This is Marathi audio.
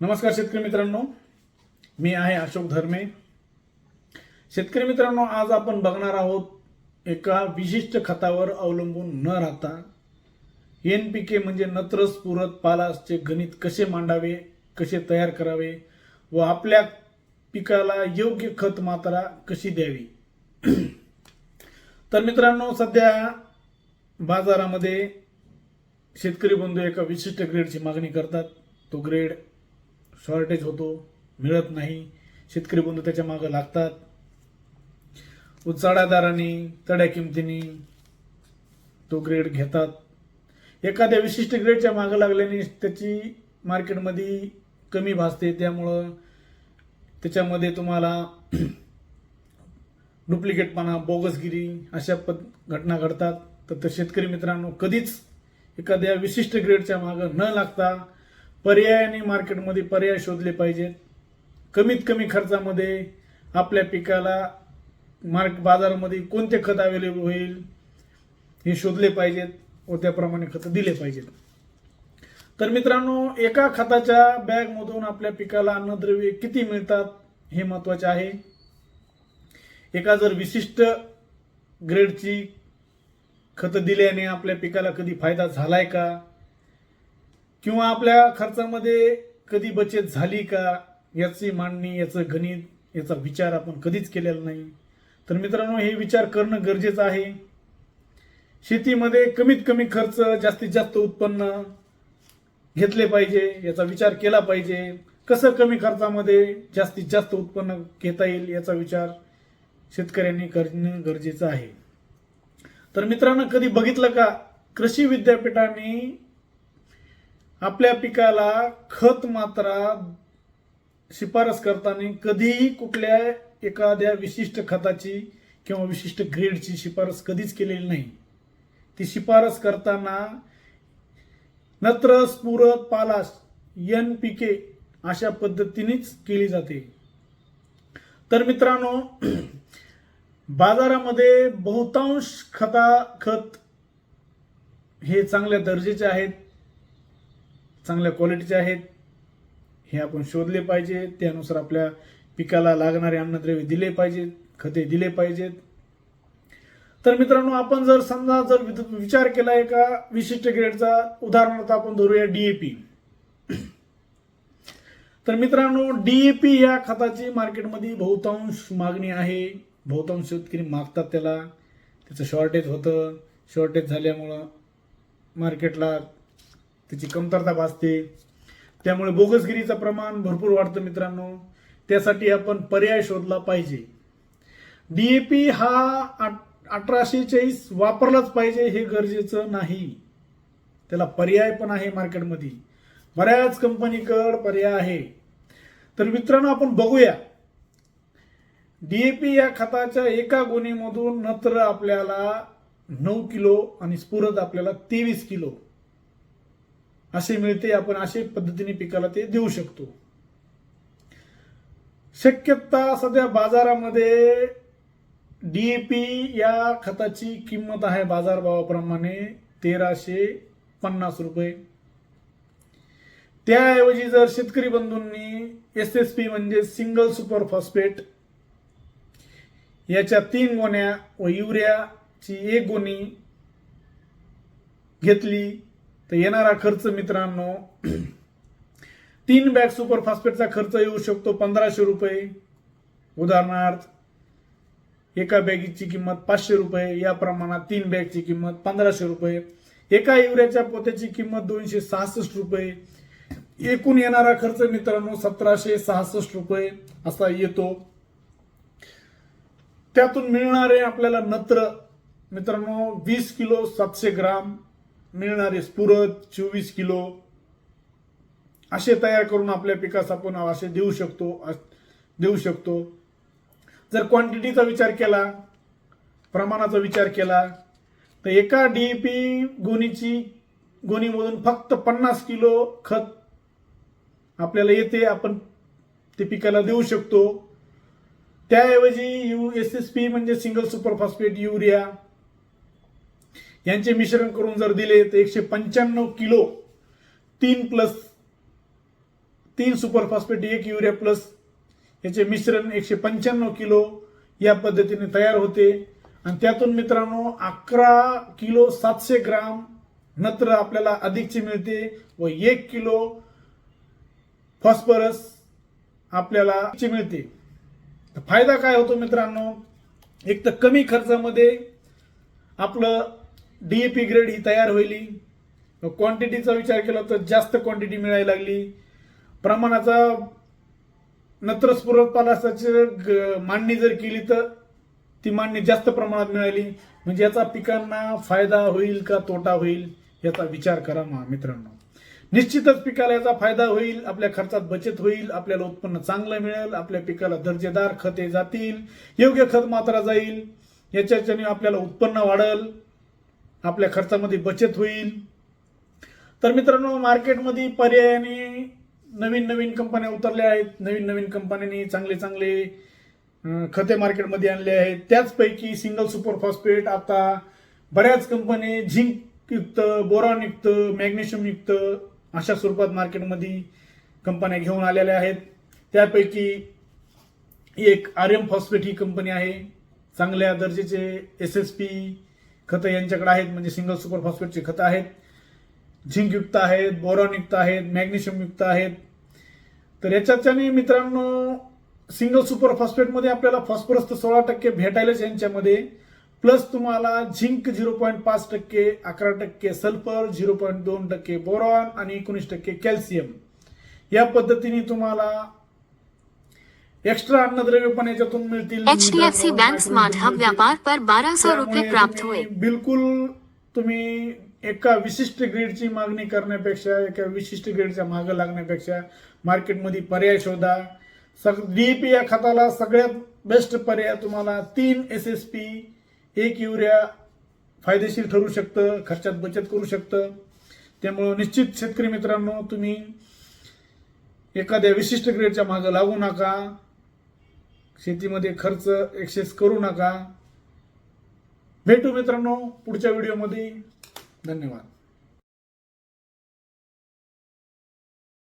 नमस्कार शेतकरी मित्रांनो. मी आहे अशोक धर्मे. शेतकरी मित्रांनो आज आपण बघणार आहोत एका विशिष्ट खतावर अवलंबून न राहता एन पी के म्हणजे नत्र पुरत पालासचे गणित कसे मांडावे कसे तयार करावे व आपल्या पिकाला योग्य खत मात्रा कशी द्यावी? तर मित्रांनो सध्या बाजारामध्ये शेतकरी बंधू एका विशिष्ट ग्रेडची मागणी करतात. तो ग्रेड शॉर्टेज होतो मिळत नाही शेतकरी बंधू त्याच्या मागं लागतात. उचाड्या चढ्या किमतीने तो ग्रेड घेतात. एखाद्या विशिष्ट ग्रेडच्या मागं लागल्याने त्याची मार्केटमध्ये कमी भासते. त्यामुळं त्याच्यामध्ये तुम्हाला डुप्लिकेटपणा बोगसगिरी अशा पद घटना घडतात. तर शेतकरी मित्रांनो कधीच एखाद्या विशिष्ट ग्रेडच्या मागं न लागता पर्यायाने मार्केटमध्ये पर्याय शोधले पाहिजेत. कमीत कमी खर्चामध्ये आपल्या पिकाला मार्क बाजारामध्ये कोणते खत अवेलेबल होईल हे शोधले पाहिजेत व त्याप्रमाणे खतं दिले पाहिजेत. तर मित्रांनो एका खताच्या बॅगमधून आपल्या पिकाला अन्नद्रव्ये किती मिळतात हे महत्त्वाचे आहे. एका जर विशिष्ट ग्रेडची खतं दिल्याने आपल्या पिकाला कधी फायदा झालाय का? किंवा आपल्या खर्चामध्ये कधी बचत झाली का याची मांडणी याचं गणित याचा विचार आपण कधीच केलेला नाही. तर मित्रांनो हे विचार करणं गरजेचं आहे. शेतीमध्ये कमीत कमी खर्च जास्तीत जास्त उत्पन्न घेतले पाहिजे याचा विचार केला पाहिजे. कसं कमी खर्चामध्ये जास्तीत जास्त उत्पन्न घेता येईल याचा विचार शेतकऱ्यांनी करणं गरजेचं आहे. तर मित्रांनो कधी बघितलं का कृषी विद्यापीठाने आपल्या पिकाला खत मात्रा शिफारस करताना कधीही कुठल्या एखाद्या विशिष्ट खताची किंवा विशिष्ट ग्रेडची शिफारस कधीच केलेली नाही. ती शिफारस करताना नत्र स्फुरत पालास एन पी के अशा पद्धतीनेच केली जाते. तर मित्रांनो बाजारामध्ये बहुतांश खता खत हे चांगल्या दर्जेचे आहेत. चांगल्या क्वालिटीचे आहेत. हे आपण शोधले पाहिजे. त्यानुसार आपल्या पिकाला लागणारे अन्नद्रव्य दिले पाहिजेत खते दिले पाहिजेत. तर मित्रांनो आपण जर समजा जर विचार केला एका विशिष्ट ग्रेडचा उदाहरणार्थ आपण धरूया डीएपी तर मित्रांनो डीएपी या खताची मार्केटमध्ये बहुतांश मागणी आहे. बहुतांश शेतकरी मागतात त्याला. त्याचं शॉर्टेज होतं. शॉर्टेज झाल्यामुळं मार्केटला त्याची कमतरता भासते. त्यामुळे बोगसगिरीचं प्रमाण भरपूर वाढतं मित्रांनो. त्यासाठी आपण पर्याय शोधला पाहिजे. डीएपी हा अठराशे चाळीस वापरलाच पाहिजे हे गरजेचं नाही. त्याला पर्याय पण आहे मार्केटमध्ये. बऱ्याच कंपनीकड पर्याय आहे. तर मित्रांनो आपण बघूया. डीएपी या खताच्या एका गुणीमधून नत्र आपल्याला नऊ किलो आणि स्फुरद आपल्याला तेवीस किलो. असे मिळते आपण असे पद्धतीने पिकाला ते देऊ शकतो. शक्यता सध्या बाजारामध्ये डीएपी या खताची किंमत आहे बाजारभावाप्रमाणे तेराशे पन्नास रुपये. त्याऐवजी जर शेतकरी बंधूंनी एस एस पी म्हणजे सिंगल सुपर फॉस्फेट याच्या तीन गोण्या व युरियाची एक गोणी घेतली तर येणारा खर्च मित्रांनो तीन बॅग सुपर फॉस्फेटचा खर्च येऊ शकतो पंधराशे रुपये. उदाहरणार्थ एका बॅगीची किंमत पाचशे रुपये या प्रमाणात तीन बॅगची किंमत पंधराशे रुपये. एका युरियाच्या पोत्याची किंमत दोनशे सहासष्ट रुपये. एकूण येणारा खर्च मित्रांनो सतराशे सहासष्ट रुपये असा येतो. त्यातून मिळणारे आपल्याला नत्र मित्रांनो वीस किलो सातशे ग्राम. मिळणारे स्फुरद चोवीस किलो असे तयार करून आपल्या पिकास आपण असे देऊ शकतो अस- देऊ शकतो. जर क्वांटिटीचा विचार केला प्रमाणाचा विचार केला तर एका डीएपी गोणीची गोणीमधून फक्त पन्नास किलो खत आपल्याला येते आपण ते पिकाला देऊ शकतो. त्याऐवजी यू एस एस पी म्हणजे सिंगल सुपर फॉस्फेट युरिया यांचे मिश्रण करून जर दिले तर एकशे पंच्याण्णव किलो तीन प्लस तीन सुपर फॉस्फेट एक युरिया प्लस याचे मिश्रण एकशे पंच्याण्णव किलो या पद्धतीने तयार होते. आणि त्यातून मित्रांनो अकरा किलो सातशे ग्राम नत्र आपल्याला अधिकची मिळते व एक किलो फॉस्फरस आपल्याला मिळते. फायदा काय होतो मित्रांनो? एक तर कमी खर्चामध्ये आपलं डीएपी ग्रेड ही तयार होईल. क्वांटिटीचा विचार केला तर जास्त क्वांटिटी मिळायला लागली. प्रमाणाचा नत्रस्फुरत पालासाची ग- मांडणी जर केली तर ती मांडणी जास्त प्रमाणात मिळाली. म्हणजे याचा पिकांना फायदा होईल का तोटा होईल याचा विचार करा मित्रांनो. निश्चितच पिकाला याचा फायदा होईल आपल्या खर्चात बचत होईल आपल्याला उत्पन्न चांगलं मिळेल आपल्या पिकाला दर्जेदार खते जातील योग्य खत मात्रा जाईल याच्याने आपल्याला उत्पन्न वाढेल. आपल्या खर्चामध्ये बचत होईल. तर मित्रांनो मार्केटमध्ये पर्यायाने नवीन नवीन कंपन्या उतरल्या आहेत. नवीन नवीन कंपन्यांनी चांगले चांगले खते मार्केटमध्ये आणले आहेत. त्याचपैकी सिंगल सुपर फॉस्फेट आता बऱ्याच कंपनी झिंक युक्त बोरॉन युक्त अशा स्वरूपात मार्केटमध्ये कंपन्या घेऊन आलेल्या आहेत. त्यापैकी एक आर्यम फॉस्फेट ही कंपनी आहे. चांगल्या दर्जाचे एस एस पी खतं यांच्याकडे आहेत म्हणजे सिंगल सुपर फॉस्फेटची खतं आहेत. झिंकयुक्त आहेत बोरॉन युक्त आहेत मॅग्नेशियमयुक्त आहेत. तर याच्याच्याने मित्रांनो सिंगल सुपर फॉस्फेटमध्ये आपल्याला फॉस्फरस तर सोळा टक्के भेटायलाच यांच्यामध्ये. प्लस तुम्हाला झिंक झिरो पॉईंट पाच टक्के अकरा टक्के सल्फर झिरो पॉईंट दोन टक्के बोरॉन आणि एकोणीस टक्के कॅल्शियम या पद्धतीने तुम्हाला एक्स्ट्रा अन्नद्रव्य पण याच्यातून मिळतील. H D F C bank smart hub व्यापार पर बारह सौ त्यामुळे प्राप्त हुए बिलकुल तुम्ही एका विशिष्ट ग्रेडची मागणी करण्यापेक्षा एका विशिष्ट ग्रेडच्या मागं लागण्यापेक्षा मार्केटमध्ये पर्याय शोधा. सग डीएपी या खताला सगळ्यात बेस्ट पर्याय तुम्हाला तीन एस एस पी एक युरिया फायदेशीर ठरू शकतं खर्चात बचत करू शकतं. त्यामुळं निश्चित शेतकरी मित्रांनो तुम्ही एखाद्या विशिष्ट ग्रेडच्या मागं लागू नका. शेतीमध्ये खर्च एक्सेस करू नका. भेटू मित्रांनो पुढच्या व्हिडिओमध्ये धन्यवाद.